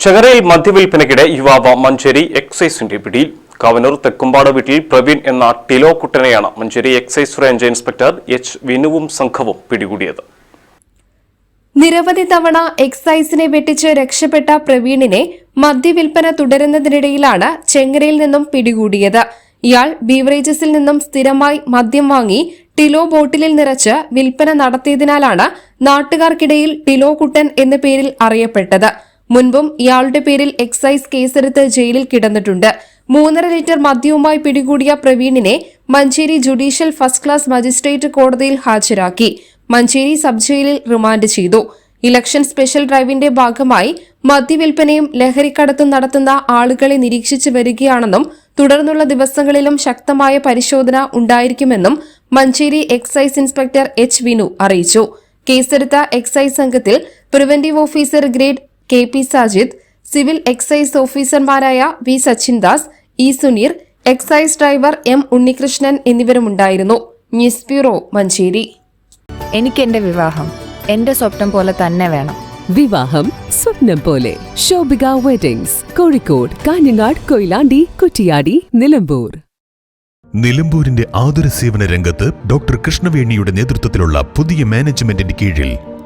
ചെങ്ങരയിൽ മദ്യവിൽപ്പനയ്ക്കിടെ യുവാവ് മഞ്ചേരി എക്സൈസിന്റെ പിടിയിൽ. കവനൂർ തെക്കുംപാട് വീട്ടിൽ പ്രവീൺ എന്ന ടിലോ കുട്ടനെയാണ് Manjeri excise range inspector H വിനുവും സംഘവും പിടികൂടിയത്. നിരവധി തവണ എക്സൈസിനെ വെട്ടിച്ച് രക്ഷപ്പെട്ട പ്രവീണിനെ മദ്യവിൽപ്പന തുടരുന്നതിനിടയിലാണ് ചെങ്ങരയിൽ നിന്നും പിടികൂടിയത്. ഇയാൾ ബീവറേജസിൽ നിന്നും സ്ഥിരമായി മദ്യം വാങ്ങി ടിലോ ബോട്ടിലിൽ നിറച്ച് വിൽപ്പന നടത്തിയതിനാലാണ് നാട്ടുകാർക്കിടയിൽ ടിലോ കുട്ടൻ എന്ന പേരിൽ അറിയപ്പെട്ടത്. മുൻപും ഇയാളുടെ പേരിൽ എക്സൈസ് കേസെടുത്ത് ജയിലിൽ കിടന്നിട്ടുണ്ട്. മൂന്നര ലിറ്റർ മദ്യവുമായി പിടികൂടിയ പ്രവീണിനെ Manjeri judicial first class magistrate കോടതിയിൽ ഹാജരാക്കി. മഞ്ചേരി സബ് ജയിലിൽ റിമാൻഡ് ചെയ്തു. ഇലക്ഷൻ സ്പെഷ്യൽ ഡ്രൈവിന്റെ ഭാഗമായി മദ്യവിൽപ്പനയും ലഹരിക്കടത്തും നടത്തുന്ന ആളുകളെ നിരീക്ഷിച്ചു വരികയാണെന്നും തുടർന്നുള്ള ദിവസങ്ങളിലും ശക്തമായ പരിശോധന ഉണ്ടായിരിക്കുമെന്നും Manjeri excise inspector H Vinu അറിയിച്ചു. കേസെടുത്ത എക്സൈസ് സംഘത്തിൽ preventive officer grade K P Sajid civil excise ഓഫീസർമാരായ V Sachindas E Suneer excise driver M Unnikrishnan എന്നിവരുമുണ്ടായിരുന്നു. News bureau Manjeri. എനിക്ക് എന്റെ വിവാഹം എന്റെ സ്വപ്നം പോലെ തന്നെ വേണം. വിവാഹം സ്വപ്നം പോലെ. ശോഭിക വെഡിങ്സ് കോഴിക്കോട് കാഞ്ഞങ്ങാട് കൊയിലാണ്ടി കുറ്റിയാടി നിലമ്പൂർ. നിലമ്പൂരിന്റെ ആതുര സേവന രംഗത്ത് ഡോക്ടർ കൃഷ്ണവേണിയുടെ നേതൃത്വത്തിലുള്ള പുതിയ മാനേജ്മെന്റിന്റെ കീഴിൽ